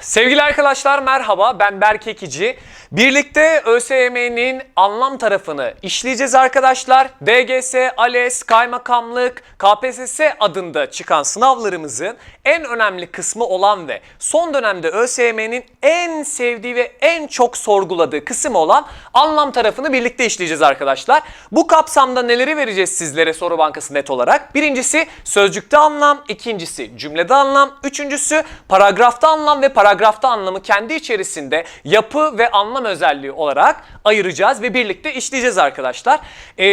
Sevgili arkadaşlar merhaba ben Berk Ekici. Birlikte ÖSYM'nin anlam tarafını işleyeceğiz arkadaşlar. DGS, ALES, Kaymakamlık, KPSS adında çıkan sınavlarımızın en önemli kısmı olan ve son dönemde ÖSYM'nin en sevdiği ve en çok sorguladığı kısım olan anlam tarafını birlikte işleyeceğiz arkadaşlar. Bu kapsamda neleri vereceğiz sizlere soru bankası net olarak? Birincisi sözcükte anlam, ikincisi cümlede anlam, üçüncüsü paragrafta anlam ve paragrafta anlamı kendi içerisinde yapı ve anlam özelliği olarak ayıracağız ve birlikte işleyeceğiz arkadaşlar. Ee,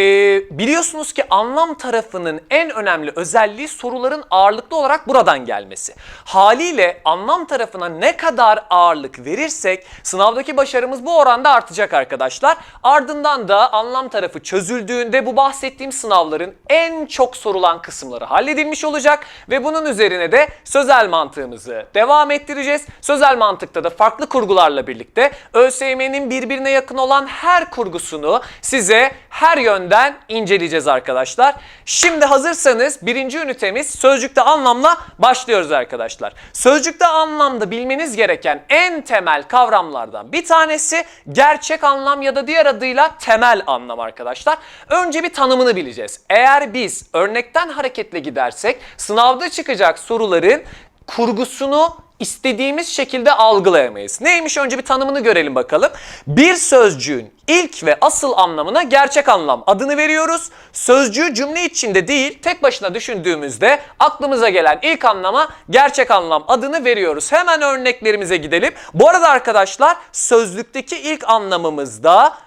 biliyorsunuz ki anlam tarafının en önemli özelliği soruların ağırlıklı olarak buradan gelmesi. Haliyle anlam tarafına ne kadar ağırlık verirsek sınavdaki başarımız bu oranda artacak arkadaşlar. Ardından da anlam tarafı çözüldüğünde bu bahsettiğim sınavların en çok sorulan kısımları halledilmiş olacak ve bunun üzerine de sözel mantığımızı devam ettireceğiz. Sözel mantıkta da farklı kurgularla birlikte ÖSYM'nin birbirine yakın olan her kurgusunu size her yönden inceleyeceğiz arkadaşlar. Şimdi hazırsanız birinci ünitemiz sözcükte anlamla başlıyoruz arkadaşlar. Sözcükte anlamda bilmeniz gereken en temel kavramlardan bir tanesi gerçek anlam ya da diğer adıyla temel anlam arkadaşlar. Önce bir tanımını bileceğiz. Eğer biz örnekten hareketle gidersek sınavda çıkacak soruların kurgusunu istediğimiz şekilde algılayamayız. Neymiş önce bir tanımını görelim bakalım. Bir sözcüğün ilk ve asıl anlamına gerçek anlam adını veriyoruz. Sözcüğü cümle içinde değil tek başına düşündüğümüzde aklımıza gelen ilk anlama gerçek anlam adını veriyoruz. Hemen örneklerimize gidelim. Bu arada arkadaşlar sözlükteki ilk anlamımız da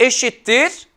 eşittir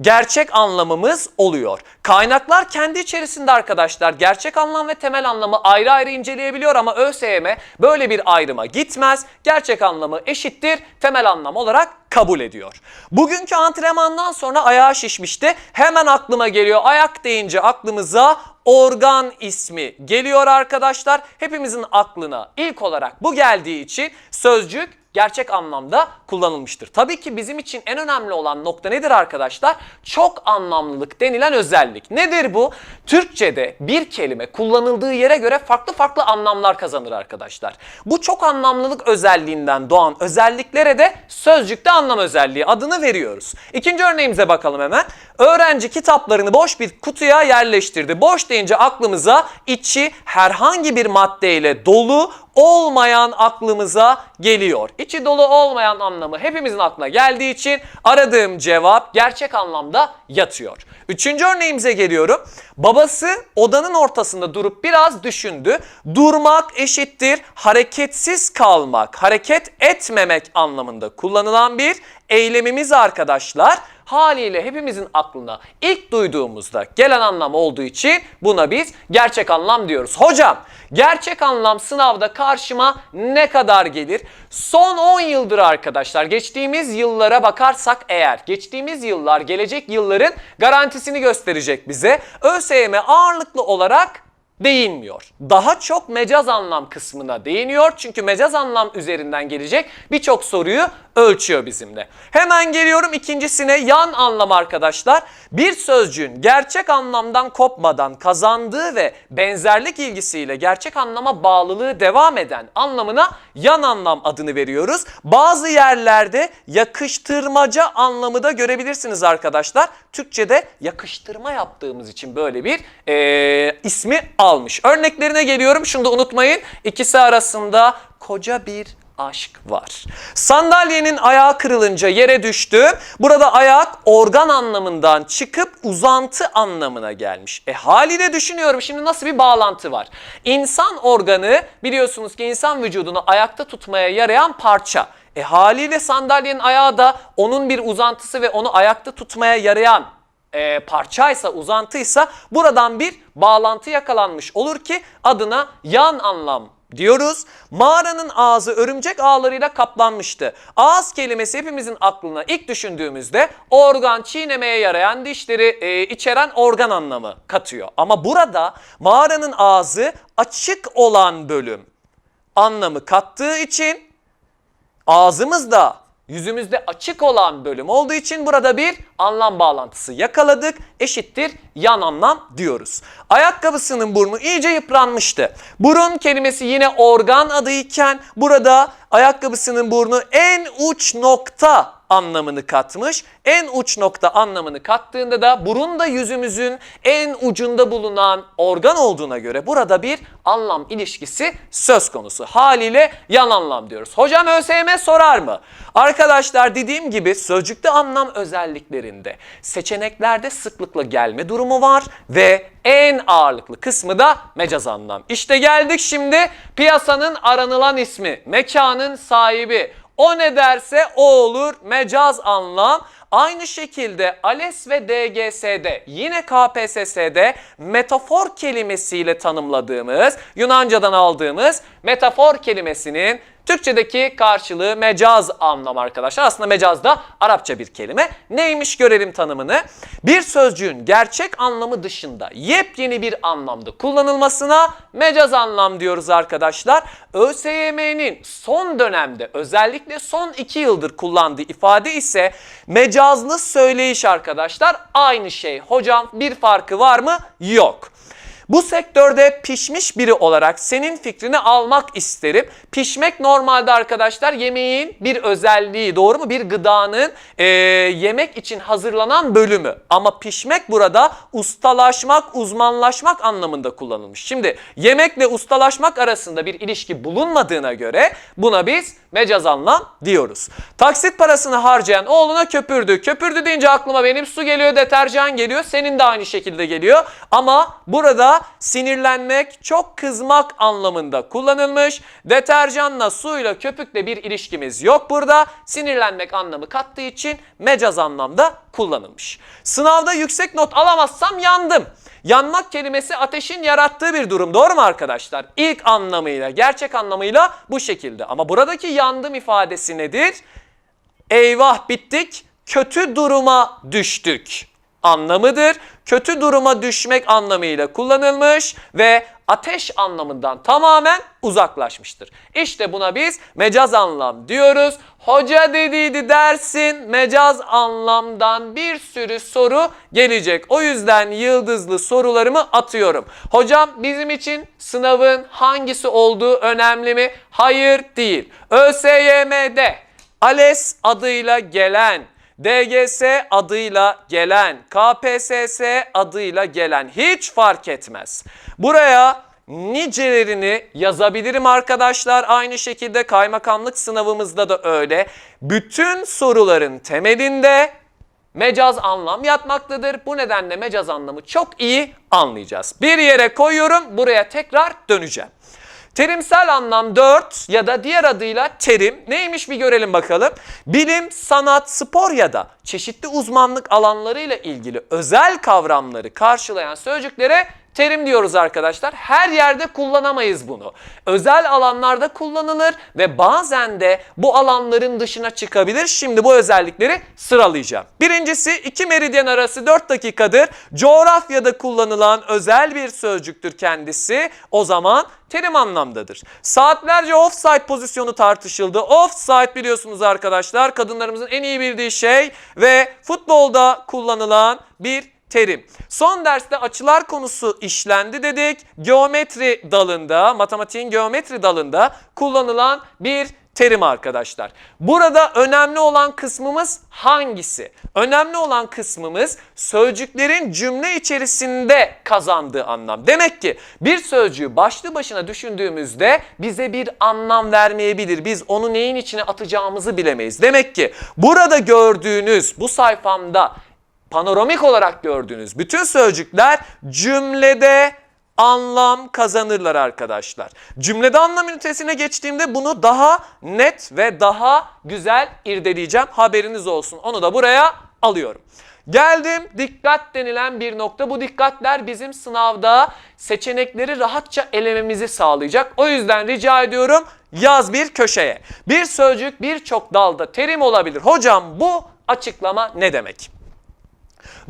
gerçek anlamımız oluyor. Kaynaklar kendi içerisinde arkadaşlar gerçek anlam ve temel anlamı ayrı ayrı inceleyebiliyor ama ÖSYM böyle bir ayrıma gitmez. Gerçek anlamı eşittir temel anlam olarak kabul ediyor. Bugünkü antrenmandan sonra ayağı şişmişti. Hemen aklıma geliyor. Ayak deyince aklımıza organ ismi geliyor arkadaşlar. Hepimizin aklına ilk olarak bu geldiği için sözcük gerçek anlamda kullanılmıştır. Tabii ki bizim için en önemli olan nokta nedir arkadaşlar? Çok anlamlılık denilen özellik. Nedir bu? Türkçe'de bir kelime kullanıldığı yere göre farklı farklı anlamlar kazanır arkadaşlar. Bu çok anlamlılık özelliğinden doğan özelliklere de sözcükte anlam özelliği adını veriyoruz. İkinci örneğimize bakalım hemen. Öğrenci kitaplarını boş bir kutuya yerleştirdi. Boş deyince aklımıza içi herhangi bir maddeyle dolu olmayan aklımıza geliyor. İçi dolu olmayan anlamı hepimizin aklına geldiği için aradığım cevap gerçek anlamda yatıyor. Üçüncü örneğimize geliyorum. Babası odanın ortasında durup biraz düşündü. Durmak eşittir hareketsiz kalmak, hareket etmemek anlamında kullanılan bir eylemimiz arkadaşlar. Haliyle hepimizin aklına ilk duyduğumuzda gelen anlam olduğu için buna biz gerçek anlam diyoruz. Hocam gerçek anlam sınavda karşıma ne kadar gelir? Son 10 yıldır arkadaşlar geçtiğimiz yıllara bakarsak eğer geçtiğimiz yıllar gelecek yılların garantisini gösterecek bize. ÖSYM ağırlıklı olarak değinmiyor. Daha çok mecaz anlam kısmına değiniyor. Çünkü mecaz anlam üzerinden gelecek birçok soruyu ölçüyor bizimle. Hemen geliyorum ikincisine yan anlam arkadaşlar. Bir sözcüğün gerçek anlamdan kopmadan kazandığı ve benzerlik ilgisiyle gerçek anlama bağlılığı devam eden anlamına yan anlam adını veriyoruz. Bazı yerlerde yakıştırmaca anlamı da görebilirsiniz arkadaşlar. Türkçe'de yakıştırma yaptığımız için böyle bir eee, ismi almış. Örneklerine geliyorum. Şunu da unutmayın. İkisi arasında koca bir aşk var. Sandalyenin ayağı kırılınca yere düştü. Burada ayak organ anlamından çıkıp uzantı anlamına gelmiş. E haliyle düşünüyorum şimdi nasıl bir bağlantı var. İnsan organı biliyorsunuz ki insan vücudunu ayakta tutmaya yarayan parça. E haliyle sandalyenin ayağı da onun bir uzantısı ve onu ayakta tutmaya yarayan e, parçaysa, uzantıysa buradan bir bağlantı yakalanmış olur ki adına yan anlam diyoruz. Mağaranın ağzı örümcek ağlarıyla kaplanmıştı. Ağız kelimesi hepimizin aklına ilk düşündüğümüzde organ çiğnemeye yarayan dişleri e, içeren organ anlamı katıyor. Ama burada mağaranın ağzı açık olan bölüm anlamı kattığı için ağzımız da yüzümüzde açık olan bölüm olduğu için burada bir anlam bağlantısı yakaladık. Eşittir yan anlam diyoruz. Ayakkabısının burnu iyice yıpranmıştı. Burun kelimesi yine organ adıyken burada ayakkabısının burnu en uç nokta anlamını katmış. En uç nokta anlamını kattığında da burun da yüzümüzün en ucunda bulunan organ olduğuna göre burada bir anlam ilişkisi söz konusu. Haliyle yan anlam diyoruz. Hocam ÖSYM sorar mı? Arkadaşlar dediğim gibi sözcükte anlam özelliklerinde seçeneklerde sıklıkla gelme durumu var ve en ağırlıklı kısmı da mecaz anlam. İşte geldik şimdi piyasanın aranılan ismi, mekanın sahibi. O ne derse o olur mecaz anlam. Aynı şekilde ALES ve DGS'de yine KPSS'de metafor kelimesiyle tanımladığımız Yunanca'dan aldığımız metafor kelimesinin Türkçedeki karşılığı mecaz anlam arkadaşlar. Aslında mecaz da Arapça bir kelime. Neymiş görelim tanımını. Bir sözcüğün gerçek anlamı dışında yepyeni bir anlamda kullanılmasına mecaz anlam diyoruz arkadaşlar. ÖSYM'nin son dönemde özellikle son iki yıldır kullandığı ifade ise mecazlı söyleyiş arkadaşlar. Aynı şey. Hocam bir farkı var mı? Yok. Bu sektörde pişmiş biri olarak senin fikrini almak isterim. Pişmek normalde arkadaşlar yemeğin bir özelliği doğru mu? Bir gıdanın e, yemek için hazırlanan bölümü. Ama pişmek burada ustalaşmak, uzmanlaşmak anlamında kullanılmış. Şimdi yemekle ustalaşmak arasında bir ilişki bulunmadığına göre buna biz mecaz anlam diyoruz. Taksit parasını harcayan oğluna köpürdü. Köpürdü deyince aklıma benim su geliyor, deterjan geliyor. Senin de aynı şekilde geliyor. Ama sinirlenmek, çok kızmak anlamında kullanılmış. Deterjanla, suyla, köpükle bir ilişkimiz yok burada. Sinirlenmek anlamı kattığı için mecaz anlamda kullanılmış. Sınavda yüksek not alamazsam yandım. Yanmak kelimesi ateşin yarattığı bir durum. Doğru mu arkadaşlar? İlk anlamıyla, gerçek anlamıyla bu şekilde. Ama buradaki yandım ifadesi nedir? Eyvah bittik, kötü duruma düştük anlamıdır. Kötü duruma düşmek anlamıyla kullanılmış ve ateş anlamından tamamen uzaklaşmıştır. İşte buna biz mecaz anlam diyoruz. Hoca dediydi dersin mecaz anlamdan bir sürü soru gelecek. O yüzden yıldızlı sorularımı atıyorum. Hocam bizim için sınavın hangisi olduğu önemli mi? Hayır değil. ÖSYM'de ALES adıyla gelen DGS adıyla gelen, KPSS adıyla gelen hiç fark etmez. Buraya nicelerini yazabilirim arkadaşlar. Aynı şekilde kaymakamlık sınavımızda da öyle. Bütün soruların temelinde mecaz anlam yatmaktadır. Bu nedenle mecaz anlamı çok iyi anlayacağız. Bir yere koyuyorum, buraya tekrar döneceğim. Terimsel anlam 4 ya da diğer adıyla terim neymiş bir görelim bakalım. Bilim, sanat, spor ya da çeşitli uzmanlık alanlarıyla ilgili özel kavramları karşılayan sözcüklere terim diyoruz arkadaşlar. Her yerde kullanamayız bunu. Özel alanlarda kullanılır ve bazen de bu alanların dışına çıkabilir. Şimdi bu özellikleri sıralayacağım. Birincisi iki meridyen arası 4 dakikadır. Coğrafyada kullanılan özel bir sözcüktür kendisi. O zaman terim anlamdadır. Saatlerce offside pozisyonu tartışıldı. Offside biliyorsunuz arkadaşlar kadınlarımızın en iyi bildiği şey ve futbolda kullanılan bir terim. Son derste açılar konusu işlendi dedik. Geometri dalında, matematiğin geometri dalında kullanılan bir terim arkadaşlar. Burada önemli olan kısmımız hangisi? Önemli olan kısmımız sözcüklerin cümle içerisinde kazandığı anlam. Demek ki bir sözcüğü başlı başına düşündüğümüzde bize bir anlam vermeyebilir. Biz onu neyin içine atacağımızı bilemeyiz. Demek ki burada gördüğünüz bu sayfamda panoramik olarak gördüğünüz bütün sözcükler cümlede anlam kazanırlar arkadaşlar. Cümlede anlam ünitesine geçtiğimde bunu daha net ve daha güzel irdeleyeceğim. Haberiniz olsun. Onu da buraya alıyorum. Geldim dikkat denilen bir nokta. Bu dikkatler bizim sınavda seçenekleri rahatça elememizi sağlayacak. O yüzden rica ediyorum yaz bir köşeye. Bir sözcük birçok dalda terim olabilir. Hocam bu açıklama ne demek?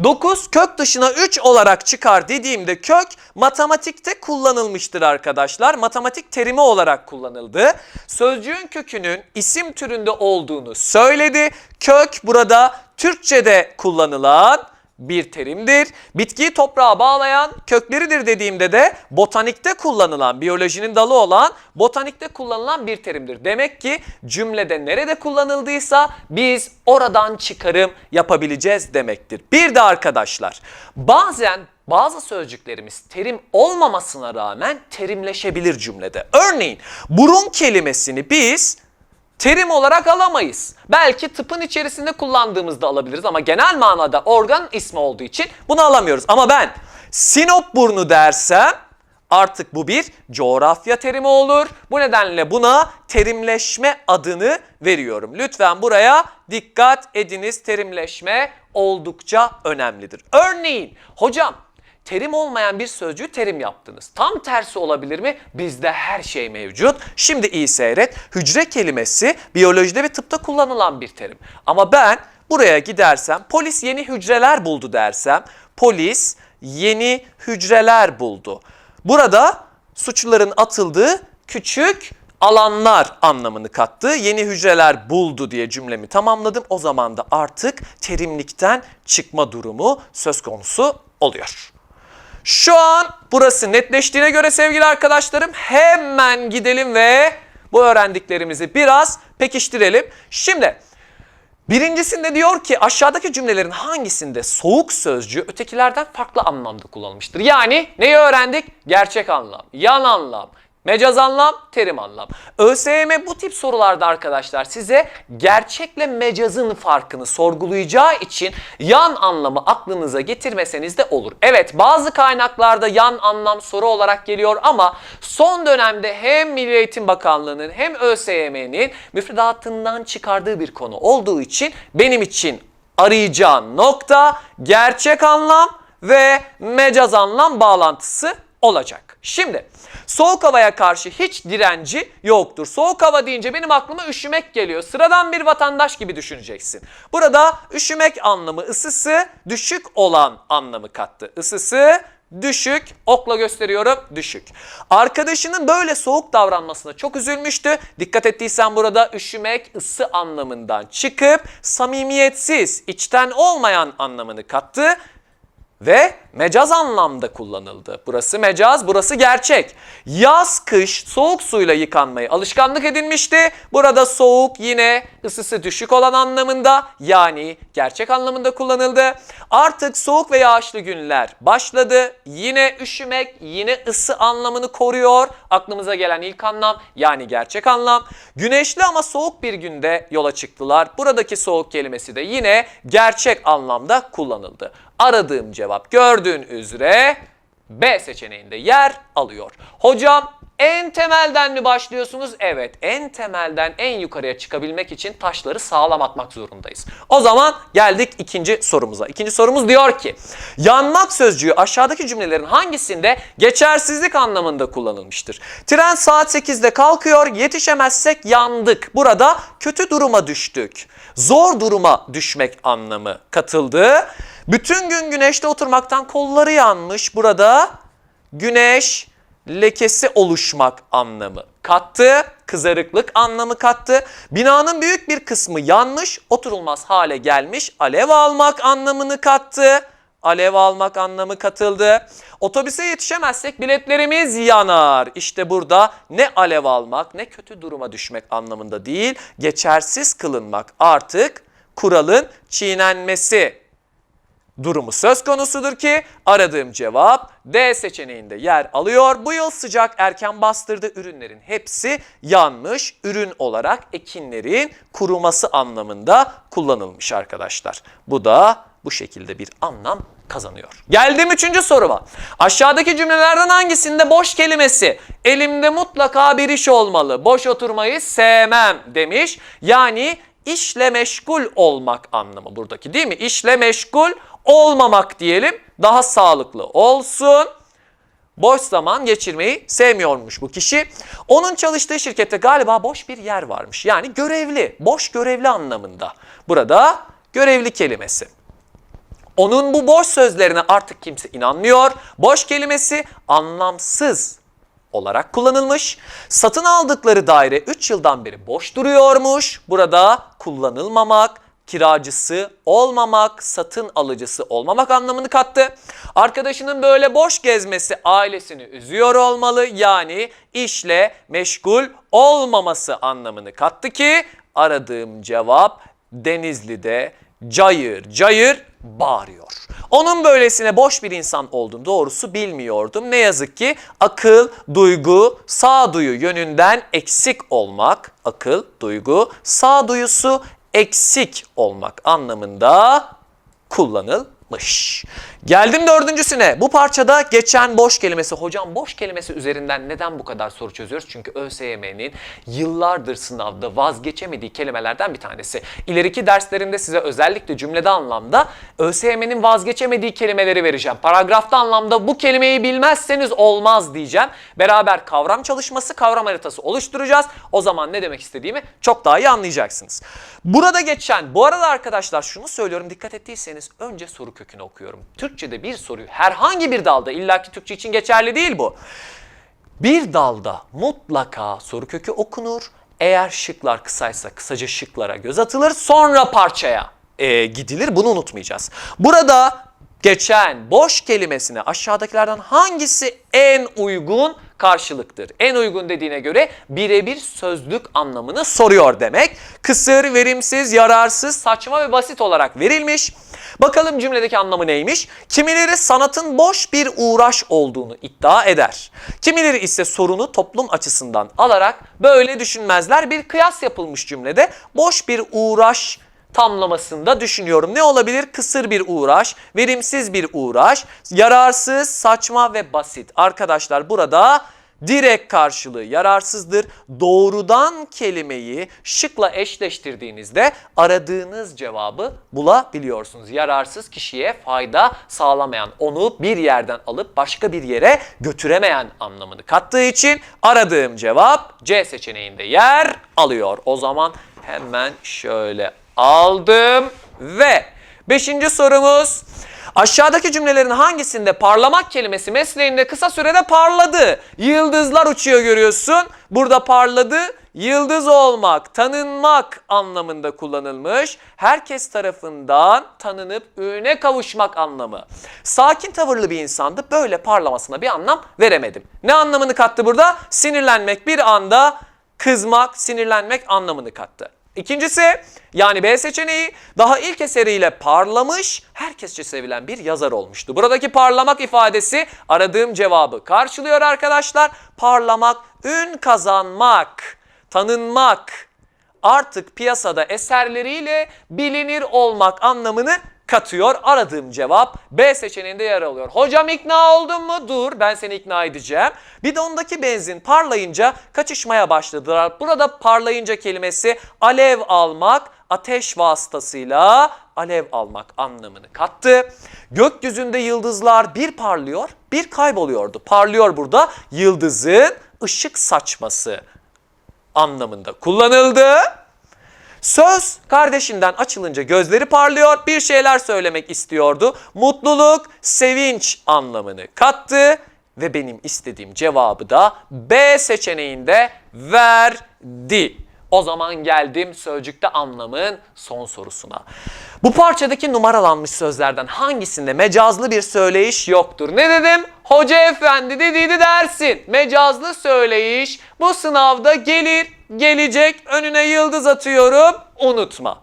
9 kök dışına 3 olarak çıkar dediğimde kök matematikte kullanılmıştır arkadaşlar. Matematik terimi olarak kullanıldı. Sözcüğün kökünün isim türünde olduğunu söyledi. Kök burada Türkçe'de kullanılan bir terimdir. Bitkiyi toprağa bağlayan kökleridir dediğimde de botanikte kullanılan, biyolojinin dalı olan botanikte kullanılan bir terimdir. Demek ki cümlede nerede kullanıldıysa biz oradan çıkarım yapabileceğiz demektir. Bir de arkadaşlar bazen bazı sözcüklerimiz terim olmamasına rağmen terimleşebilir cümlede. Örneğin burun kelimesini biz terim olarak alamayız. Belki tıpın içerisinde kullandığımızda alabiliriz ama genel manada organ ismi olduğu için bunu alamıyoruz. Ama ben Sinop burnu dersem artık bu bir coğrafya terimi olur. Bu nedenle buna terimleşme adını veriyorum. Lütfen buraya dikkat ediniz. Terimleşme oldukça önemlidir. Örneğin hocam terim olmayan bir sözcüğü terim yaptınız. Tam tersi olabilir mi? Bizde her şey mevcut. Şimdi iyi seyret. Hücre kelimesi biyolojide ve tıpta kullanılan bir terim. Ama ben buraya gidersem polis yeni hücreler buldu dersem polis yeni hücreler buldu. Burada suçluların atıldığı küçük alanlar anlamını kattı. Yeni hücreler buldu diye cümlemi tamamladım. O zaman da artık terimlikten çıkma durumu söz konusu oluyor. Şu an burası netleştiğine göre sevgili arkadaşlarım hemen gidelim ve bu öğrendiklerimizi biraz pekiştirelim. Şimdi birincisinde diyor ki aşağıdaki cümlelerin hangisinde soğuk sözcüğü ötekilerden farklı anlamda kullanılmıştır? Yani neyi öğrendik? Gerçek anlam, yan anlam, Mecaz anlam, terim anlam. ÖSYM bu tip sorularda arkadaşlar size gerçekle mecazın farkını sorgulayacağı için yan anlamı aklınıza getirmeseniz de olur. Evet bazı kaynaklarda yan anlam soru olarak geliyor ama son dönemde hem Milli Eğitim Bakanlığı'nın hem ÖSYM'nin müfredatından çıkardığı bir konu olduğu için benim için arayacağın nokta gerçek anlam ve mecaz anlam bağlantısı olacak. Şimdi soğuk havaya karşı hiç direnci yoktur. Soğuk hava deyince benim aklıma üşümek geliyor. Sıradan bir vatandaş gibi düşüneceksin. Burada üşümek anlamı ısısı düşük olan anlamı kattı. Isısı düşük, okla gösteriyorum düşük. Arkadaşının böyle soğuk davranmasına çok üzülmüştü. Dikkat ettiysen burada üşümek ısı anlamından çıkıp samimiyetsiz, içten olmayan anlamını kattı ve mecaz anlamda kullanıldı. Burası mecaz, burası gerçek. Yaz, kış soğuk suyla yıkanmayı alışkanlık edinmişti. Burada soğuk yine ısısı düşük olan anlamında yani gerçek anlamında kullanıldı. Artık soğuk ve yağışlı günler başladı. Yine üşümek, yine ısı anlamını koruyor. Aklımıza gelen ilk anlam yani gerçek anlam. Güneşli ama soğuk bir günde yola çıktılar. Buradaki soğuk kelimesi de yine gerçek anlamda kullanıldı. Aradığım cevap gördüğün üzere B seçeneğinde yer alıyor. Hocam en temelden mi başlıyorsunuz? Evet en temelden en yukarıya çıkabilmek için taşları sağlam atmak zorundayız. O zaman geldik ikinci sorumuza. İkinci sorumuz diyor ki yanmak sözcüğü aşağıdaki cümlelerin hangisinde geçersizlik anlamında kullanılmıştır? Tren saat 8'de kalkıyor yetişemezsek yandık. Burada kötü duruma düştük. Zor duruma düşmek anlamı katıldı. Bütün gün güneşte oturmaktan kolları yanmış. Burada güneş lekesi oluşmak anlamı kattı. Kızarıklık anlamı kattı. Binanın büyük bir kısmı yanmış, oturulmaz hale gelmiş. Alev almak anlamını kattı. Alev almak anlamı katıldı. Otobüse yetişemezsek biletlerimiz yanar. İşte burada ne alev almak ne kötü duruma düşmek anlamında değil, geçersiz kılınmak artık kuralın çiğnenmesi durumu söz konusudur ki aradığım cevap D seçeneğinde yer alıyor. Bu yıl sıcak erken bastırdı ürünlerin hepsi yanmış ürün olarak ekinlerin kuruması anlamında kullanılmış arkadaşlar. Bu da bu şekilde bir anlam kazanıyor. Geldim üçüncü soruma. Aşağıdaki cümlelerden hangisinde boş kelimesi elimde mutlaka bir iş olmalı boş oturmayı sevmem demiş. Yani işle meşgul olmak anlamı buradaki değil mi? İşle meşgul olmamak diyelim daha sağlıklı olsun. Boş zaman geçirmeyi sevmiyormuş bu kişi. Onun çalıştığı şirkette galiba boş bir yer varmış. Yani görevli, boş görevli anlamında. Burada görevli kelimesi. Onun bu boş sözlerine artık kimse inanmıyor. Boş kelimesi anlamsız olarak kullanılmış. Satın aldıkları daire 3 yıldan beri boş duruyormuş. Burada kullanılmamak, kiracısı olmamak, satın alıcısı olmamak anlamını kattı. Arkadaşının böyle boş gezmesi ailesini üzüyor olmalı. Yani işle meşgul olmaması anlamını kattı ki aradığım cevap Denizli'de cayır cayır bağırıyor. Onun böylesine boş bir insan olduğunu doğrusu bilmiyordum. Ne yazık ki akıl, duygu, sağduyu yönünden eksik olmak, akıl, duygu, sağduyusu eksik olmak anlamında kullanılmış. Geldim dördüncüsüne. Bu parçada geçen boş kelimesi. Hocam boş kelimesi üzerinden neden bu kadar soru çözüyoruz? Çünkü ÖSYM'nin yıllardır sınavda vazgeçemediği kelimelerden bir tanesi. İleriki derslerimde size özellikle cümlede anlamda ÖSYM'nin vazgeçemediği kelimeleri vereceğim. Paragrafta anlamda bu kelimeyi bilmezseniz olmaz diyeceğim. Beraber kavram çalışması, kavram haritası oluşturacağız. O zaman ne demek istediğimi çok daha iyi anlayacaksınız. Burada geçen, bu arada arkadaşlar şunu söylüyorum dikkat ettiyseniz önce soru kökünü okuyorum. Türkçe'de bir soruyu herhangi bir dalda illaki Türkçe için geçerli değil bu. Bir dalda mutlaka soru kökü okunur. Eğer şıklar kısaysa kısaca şıklara göz atılır. Sonra parçaya e, gidilir. Bunu unutmayacağız. Burada geçen boş kelimesine aşağıdakilerden hangisi en uygun karşılıktır? En uygun dediğine göre birebir sözlük anlamını soruyor demek. Kısır, verimsiz, yararsız, saçma ve basit olarak verilmiş. Bakalım cümledeki anlamı neymiş? Kimileri sanatın boş bir uğraş olduğunu iddia eder. Kimileri ise sorunu toplum açısından alarak böyle düşünmezler. Bir kıyas yapılmış cümlede boş bir uğraş tamlamasında düşünüyorum. Ne olabilir? Kısır bir uğraş, verimsiz bir uğraş, yararsız, saçma ve basit. Arkadaşlar burada direkt karşılığı yararsızdır. Doğrudan kelimeyi şıkla eşleştirdiğinizde aradığınız cevabı bulabiliyorsunuz. Yararsız kişiye fayda sağlamayan, onu bir yerden alıp başka bir yere götüremeyen anlamını kattığı için aradığım cevap C seçeneğinde yer alıyor. O zaman hemen şöyle aldım ve beşinci sorumuz Aşağıdaki cümlelerin hangisinde parlamak kelimesi mesleğinde kısa sürede parladı? Yıldızlar uçuyor görüyorsun. Burada parladı, yıldız olmak, tanınmak anlamında kullanılmış. Herkes tarafından tanınıp ürüne kavuşmak anlamı. Sakin tavırlı bir insandı. Böyle parlamasına bir anlam veremedim. Ne anlamını kattı burada? Sinirlenmek bir anda kızmak, sinirlenmek anlamını kattı. İkincisi yani B seçeneği daha ilk eseriyle parlamış, herkesçe sevilen bir yazar olmuştu. Buradaki parlamak ifadesi aradığım cevabı karşılıyor arkadaşlar. Parlamak, ün kazanmak, tanınmak, artık piyasada eserleriyle bilinir olmak anlamını katıyor. Aradığım cevap B seçeneğinde yer alıyor. Hocam ikna oldun mu? Dur ben seni ikna edeceğim. Bidondaki benzin parlayınca kaçışmaya başladılar. Burada parlayınca kelimesi alev almak, ateş vasıtasıyla alev almak anlamını kattı. Gökyüzünde yıldızlar bir parlıyor, bir kayboluyordu. Parlıyor burada yıldızın ışık saçması anlamında kullanıldı. Söz kardeşinden açılınca gözleri parlıyor, bir şeyler söylemek istiyordu. Mutluluk, sevinç anlamını kattı ve benim istediğim cevabı da B seçeneğinde verdi. O zaman geldim sözcükte anlamın son sorusuna. Bu parçadaki numaralanmış sözlerden hangisinde mecazlı bir söyleyiş yoktur? Ne dedim? Hoca efendi dediydi dersin. Mecazlı söyleyiş bu sınavda gelir, gelecek. Önüne yıldız atıyorum. Unutma.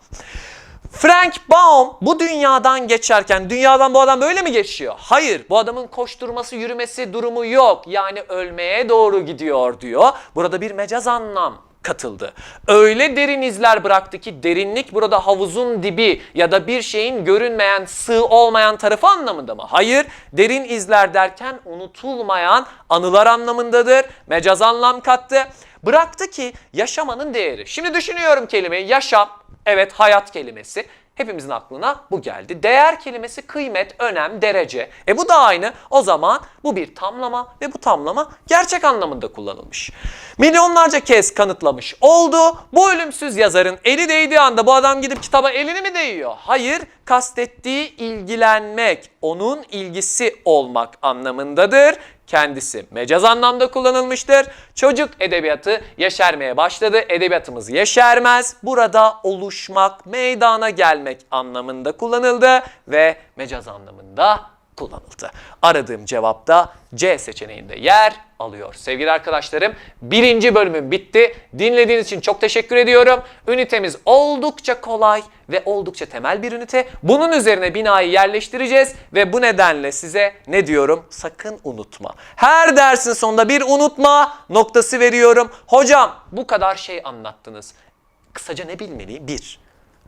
Frank Baum bu dünyadan geçerken dünyadan bu adam böyle mi geçiyor? Hayır bu adamın koşturması yürümesi durumu yok. Yani ölmeye doğru gidiyor diyor. Burada bir mecaz anlam katıldı. Öyle derin izler bıraktı ki derinlik burada havuzun dibi ya da bir şeyin görünmeyen, sığ olmayan tarafı anlamında mı? Hayır, derin izler derken unutulmayan anılar anlamındadır. Mecaz anlam kattı. Bıraktı ki yaşamanın değeri. Şimdi düşünüyorum kelimeyi yaşam, evet hayat kelimesi. Hepimizin aklına bu geldi. Değer kelimesi kıymet, önem, derece. E bu da aynı. O zaman bu bir tamlama ve bu tamlama gerçek anlamında kullanılmış. Milyonlarca kez kanıtlamış oldu. Bu ölümsüz yazarın eli değdiği anda bu adam gidip kitaba elini mi değiyor? Hayır, kastettiği ilgilenmek, onun ilgisi olmak anlamındadır. Kendisi mecaz anlamda kullanılmıştır. Çocuk edebiyatı yeşermeye başladı. Edebiyatımız yeşermez. Burada oluşmak, meydana gelmek anlamında kullanıldı ve mecaz anlamında kullanıldı. Aradığım cevap da C seçeneğinde yer alıyor. Sevgili arkadaşlarım birinci bölümüm bitti. Dinlediğiniz için çok teşekkür ediyorum. Ünitemiz oldukça kolay ve oldukça temel bir ünite. Bunun üzerine binayı yerleştireceğiz ve bu nedenle size ne diyorum? Sakın unutma. Her dersin sonunda bir unutma noktası veriyorum. Hocam bu kadar şey anlattınız. Kısaca ne bilmeliyim? Bir,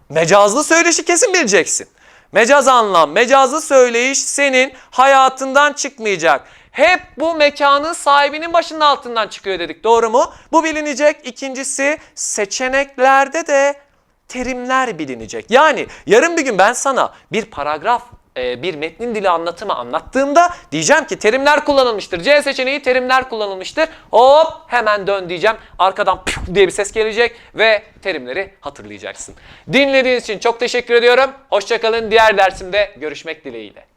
Mecazlı söyleşi kesin bileceksin. Mecaz anlam, mecazlı söyleyiş senin hayatından çıkmayacak. Hep bu mekanın sahibinin başının altından çıkıyor dedik. Doğru mu? Bu bilinecek. İkincisi seçeneklerde de terimler bilinecek. Yani yarın bir gün ben sana bir paragraf e, bir metnin dili anlatımı anlattığımda diyeceğim ki terimler kullanılmıştır. C seçeneği terimler kullanılmıştır. Hop hemen dön diyeceğim. Arkadan püf diye bir ses gelecek ve terimleri hatırlayacaksın. Dinlediğiniz için çok teşekkür ediyorum. Hoşçakalın. Diğer dersimde görüşmek dileğiyle.